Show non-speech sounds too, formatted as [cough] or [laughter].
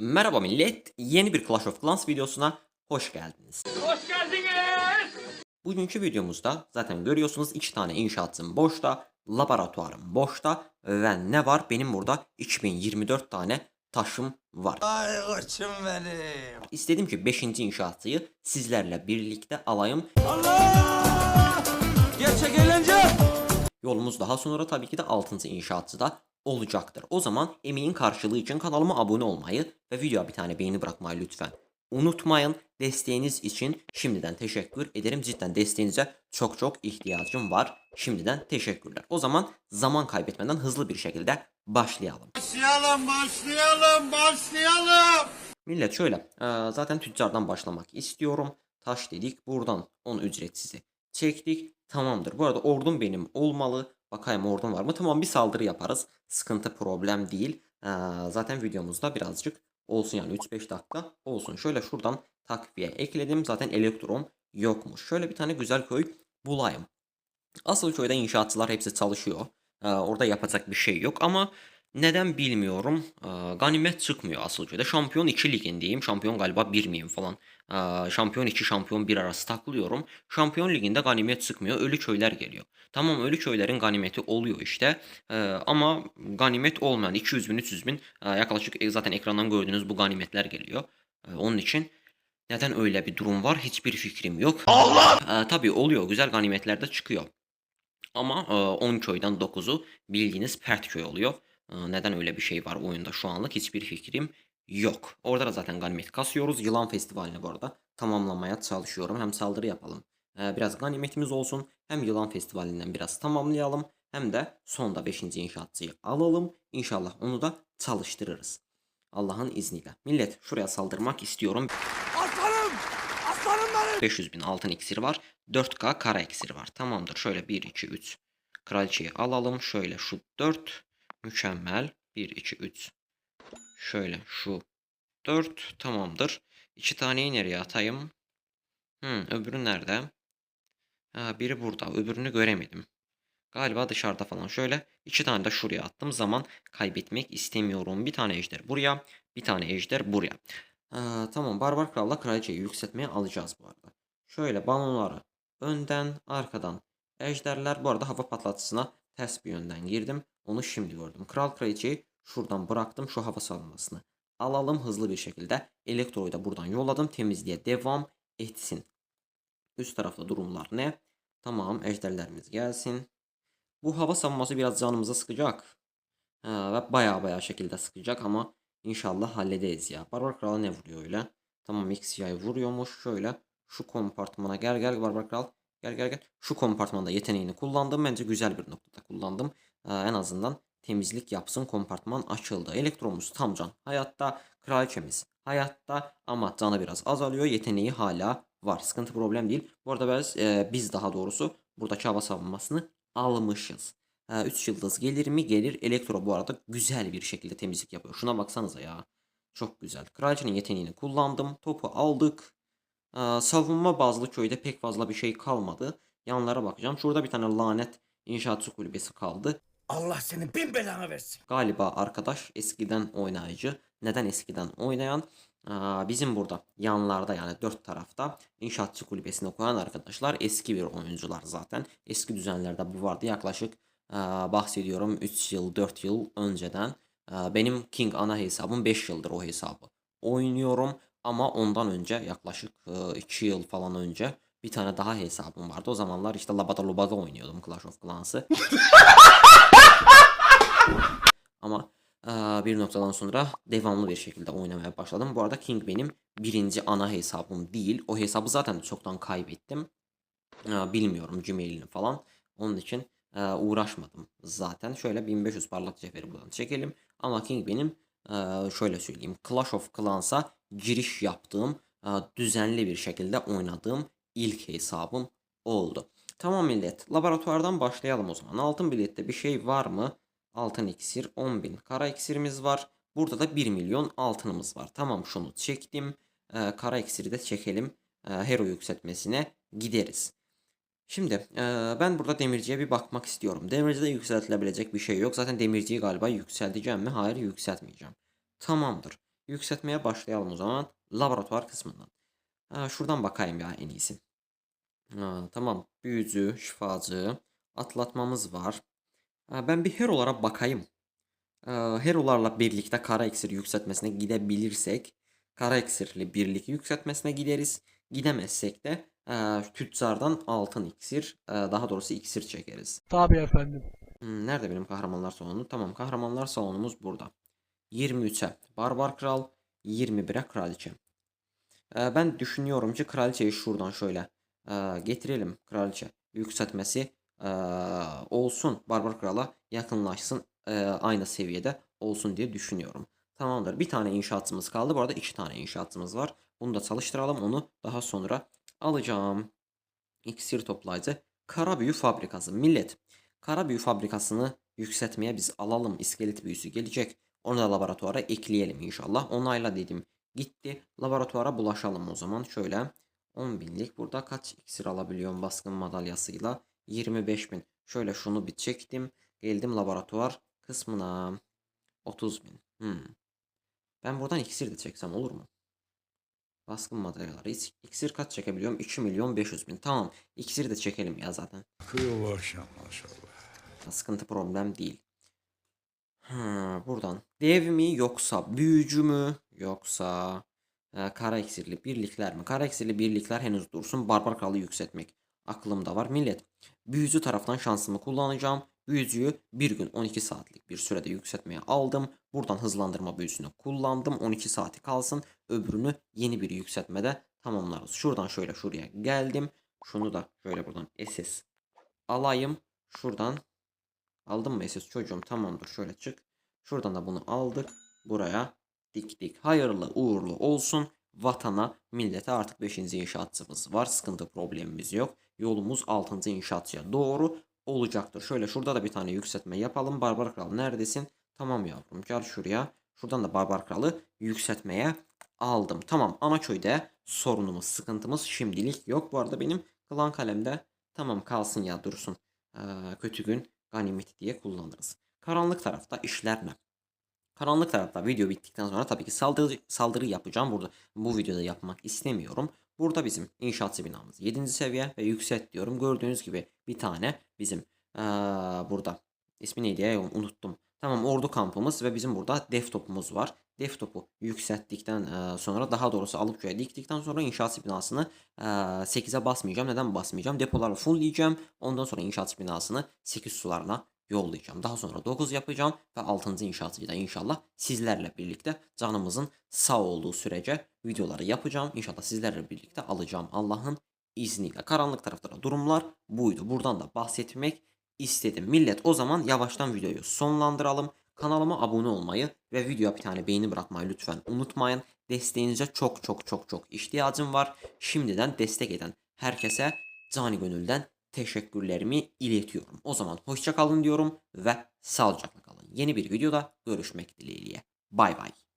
Merhaba millet, yeni bir Clash of Clans videosuna hoş geldiniz. Hoş geldiniz. Bugünkü videomuzda zaten görüyorsunuz iki tane inşaatım boşta, laboratuvarım boşta ve ne var? Benim burada 2024 tane taşım var. Ay koçum benim. İstedim ki 5. inşaatıyı sizlerle birlikte alayım. Allah! Gerçek eğlence. Yolumuz daha sonra tabii ki de 6. inşaatı da olacaktır. O zaman emeğin karşılığı için kanalıma abone olmayı ve videoya bir tane beğeni bırakmayı lütfen unutmayın. Desteğiniz için şimdiden teşekkür ederim. Cidden desteğinize çok çok ihtiyacım var. Şimdiden teşekkürler. O zaman zaman kaybetmeden hızlı bir şekilde başlayalım. Başlayalım, başlayalım, başlayalım. Millet şöyle e, zaten tüccardan başlamak istiyorum. Taş dedik buradan 10 ücretsizi çektik. Tamamdır. Bu arada ordum benim olmalı. Bakayım ordum var mı? Tamam bir saldırı yaparız. Sıkıntı problem değil. E, zaten videomuzda birazcık olsun yani 3-5 dakika olsun. Şöyle şuradan takviye ekledim. Zaten elektron yokmuş. Şöyle bir tane güzel köy bulayım. Asıl köyde inşaatçılar hepsi çalışıyor. Ee, orada yapacak bir şey yok ama neden bilmiyorum. Ganimet çıkmıyor asıl köyde. Şampiyon 2 ligindeyim. Şampiyon galiba 1 miyim falan. Şampiyon 2, şampiyon 1 arası takılıyorum. Şampiyon liginde ganimet çıkmıyor. Ölü köyler geliyor. Tamam ölü köylerin ganimeti oluyor işte. Ama ganimet olmayan 200 bin 300 bin e, yaklaşık e, zaten ekrandan gördüğünüz bu ganimetler geliyor. Onun için neden öyle bir durum var hiçbir fikrim yok. Allah! Ee, tabii oluyor güzel ganimetler de çıkıyor. Ama e, 10 köyden 9'u bildiğiniz pert köy oluyor. E, Neden öyle bir şey var oyunda şu anlık hiçbir fikrim yok. Orada da zaten ganimet kasıyoruz. Yılan Festivali'ni bu arada tamamlamaya çalışıyorum. Hem saldırı yapalım. e, Biraz ganimetimiz olsun. Hem Yılan Festivali'nden biraz tamamlayalım. Hem de sonda 5. inşaatçıyı alalım. İnşallah onu da çalıştırırız. Allah'ın izniyle. Millet şuraya saldırmak istiyorum. Aslanım, aslanım benim. 500 bin altın iksiri var. 4K kara iksiri var. Tamamdır. Şöyle 1, 2, 3. Kraliçeyi alalım. Şöyle şu 4. Mükemmel. 1, 2, 3. Şöyle şu 4. Tamamdır. İki taneyi nereye atayım? Hmm, öbürü nerede? Ha, biri burada. Öbürünü göremedim. Galiba dışarıda falan. Şöyle iki tane de şuraya attım. Zaman kaybetmek istemiyorum. Bir tane ejder buraya. Bir tane ejder buraya. Ha, tamam. Barbar Kral'la Kraliçeyi yükseltmeye alacağız bu arada. Şöyle balonları önden arkadan. Ejderler bu arada hava patlatıcısına ters bir yönden girdim. Onu şimdi gördüm. Kral Kraliçeyi şuradan bıraktım şu hava savunmasını. Alalım hızlı bir şekilde. Elektroyu da buradan yolladım. Temizliğe devam etsin. Üst tarafta durumlar ne? Tamam ejderlerimiz gelsin. Bu hava savunması biraz canımıza sıkacak. Ve baya baya şekilde sıkacak ama inşallah hallederiz ya. Barbar Kral'a ne vuruyor öyle? Tamam XCI vuruyormuş. Şöyle şu kompartmana gel gel Barbar Kral. Gel gel gel. Şu kompartmanda yeteneğini kullandım. Bence güzel bir noktada kullandım. Ee, en azından temizlik yapsın. Kompartman açıldı. Elektronumuz tam can. Hayatta kraliçemiz. Hayatta ama canı biraz azalıyor. Yeteneği hala var. Sıkıntı problem değil. Bu arada biz, e, biz daha doğrusu buradaki hava savunmasını almışız. 3 yıldız gelir mi? Gelir. Elektro bu arada güzel bir şekilde temizlik yapıyor. Şuna baksanıza ya. Çok güzel. Kraliçenin yeteneğini kullandım. Topu aldık. Ee, savunma bazlı köyde pek fazla bir şey kalmadı. Yanlara bakacağım. Şurada bir tane lanet inşaatçı kulübesi kaldı. Allah senin bin belanı versin. Galiba arkadaş eskiden oynayıcı. Neden eskiden oynayan? Aa, bizim burada yanlarda yani dört tarafta inşaatçı kulübesine koyan arkadaşlar eski bir oyuncular zaten. Eski düzenlerde bu vardı yaklaşık aa, bahsediyorum 3 yıl 4 yıl önceden. Aa, benim King ana hesabım 5 yıldır o hesabı oynuyorum. Ama ondan önce yaklaşık 2 yıl falan önce bir tane daha hesabım vardı. O zamanlar işte Labada Lobada oynuyordum Clash of Clans'ı. [laughs] Ama bir noktadan sonra devamlı bir şekilde oynamaya başladım. Bu arada King benim birinci ana hesabım değil. O hesabı zaten çoktan kaybettim. Bilmiyorum Gmail'ini falan. Onun için uğraşmadım zaten. Şöyle 1500 parlak cevheri buradan çekelim. Ama King benim şöyle söyleyeyim. Clash of Clans'a giriş yaptığım, eee, düzenli bir şekilde oynadığım ilk hesabım oldu. Tamam millet. Laboratuvardan başlayalım o zaman. Altın bilette bir şey var mı? Altın iksir 10.000 kara iksirimiz var. Burada da 1 milyon altınımız var. Tamam şunu çektim. Ee, kara iksiri de çekelim. Ee, hero yükseltmesine gideriz. Şimdi ee, ben burada demirciye bir bakmak istiyorum. Demircide yükseltilebilecek bir şey yok. Zaten demirciyi galiba yükselteceğim mi? Hayır yükseltmeyeceğim. Tamamdır. Yükseltmeye başlayalım o zaman. Laboratuvar kısmından. Ha, şuradan bakayım ya en iyisi. Ha, tamam. Büyücü, şifacı, atlatmamız var. Ha, ben bir hero'lara bakayım. Ee, hero'larla birlikte kara iksir yükseltmesine gidebilirsek kara iksirli birlik yükseltmesine gideriz. Gidemezsek de e, tüccardan altın iksir e, daha doğrusu iksir çekeriz. Tabii efendim. Hmm, nerede benim kahramanlar salonu? Tamam kahramanlar salonumuz burada. 23'e Barbar Kral, 21'e Kraliçe. Ee, ben düşünüyorum ki Kraliçeyi şuradan şöyle e, getirelim. Kraliçe yükseltmesi e, olsun. Barbar Kral'a yakınlaşsın. e, aynı seviyede olsun diye düşünüyorum. Tamamdır. Bir tane inşaatımız kaldı. Bu arada iki tane inşaatımız var. Bunu da çalıştıralım. Onu daha sonra alacağım. İksir toplayıcı. Kara büyü fabrikası. Millet. Kara büyü fabrikasını yükseltmeye biz alalım. İskelet büyüsü gelecek. Onu da laboratuvara ekleyelim inşallah. Onayla dedim. Gitti. Laboratuvara bulaşalım o zaman. Şöyle 10 binlik. Burada kaç iksir alabiliyorum baskın madalyasıyla? 25 bin. Şöyle şunu bir çektim. Geldim laboratuvar kısmına. 30 bin. Hmm. Ben buradan iksir de çeksem olur mu? Baskın madalyaları. İks- İksir kaç çekebiliyorum? 2 milyon 500 bin. Tamam. İksir de çekelim ya zaten. Bu akşam maşallah. Sıkıntı problem değil. Ha, buradan dev mi yoksa büyücü mü yoksa e, kara iksirli birlikler mi? Kara iksirli birlikler henüz dursun. Barbar kralı yükseltmek aklımda var. Millet büyücü taraftan şansımı kullanacağım. Büyücüyü bir gün 12 saatlik bir sürede yükseltmeye aldım. Buradan hızlandırma büyüsünü kullandım. 12 saati kalsın. Öbürünü yeni bir yükseltmede tamamlarız. Şuradan şöyle şuraya geldim. Şunu da şöyle buradan SS alayım. Şuradan Aldın mı SS çocuğum? Tamamdır. Şöyle çık. Şuradan da bunu aldık. Buraya diktik. Hayırlı uğurlu olsun. Vatana, millete artık 5. inşaatçımız var. Sıkıntı problemimiz yok. Yolumuz 6. inşaatçıya doğru olacaktır. Şöyle şurada da bir tane yükseltme yapalım. Barbar Kral neredesin? Tamam yavrum gel şuraya. Şuradan da Barbar Kral'ı yükseltmeye aldım. Tamam ana köyde sorunumuz, sıkıntımız şimdilik yok. Bu arada benim klan kalemde tamam kalsın ya dursun. Ee, kötü gün ganimet diye kullanırız. Karanlık tarafta işler ne? Karanlık tarafta video bittikten sonra tabii ki saldırı, saldırı yapacağım. Burada bu videoda yapmak istemiyorum. Burada bizim inşaatçı binamız 7. seviye ve yükselt diyorum. Gördüğünüz gibi bir tane bizim eee, burada ismi neydi ya unuttum. Tamam ordu kampımız ve bizim burada def topumuz var. Def topu yükselttikten eee, sonra daha doğrusu alıp köye diktikten sonra inşaatçı binasını eee 8'e basmayacağım. Neden basmayacağım? Depoları fullleyeceğim. Ondan sonra inşaatçı binasını 8 sularına yollayacağım. Daha sonra 9 yapacağım ve 6. inşaatçıyı da inşallah sizlerle birlikte canımızın sağ olduğu sürece videoları yapacağım. İnşallah sizlerle birlikte alacağım Allah'ın izniyle. Karanlık tarafta da durumlar buydu. Buradan da bahsetmek istedim. Millet o zaman yavaştan videoyu sonlandıralım. Kanalıma abone olmayı ve videoya bir tane beğeni bırakmayı lütfen unutmayın. Desteğinize çok çok çok çok ihtiyacım var. Şimdiden destek eden herkese cani gönülden teşekkürlerimi iletiyorum. O zaman hoşça kalın diyorum ve sağlıcakla kalın. Yeni bir videoda görüşmek dileğiyle. Bay bay.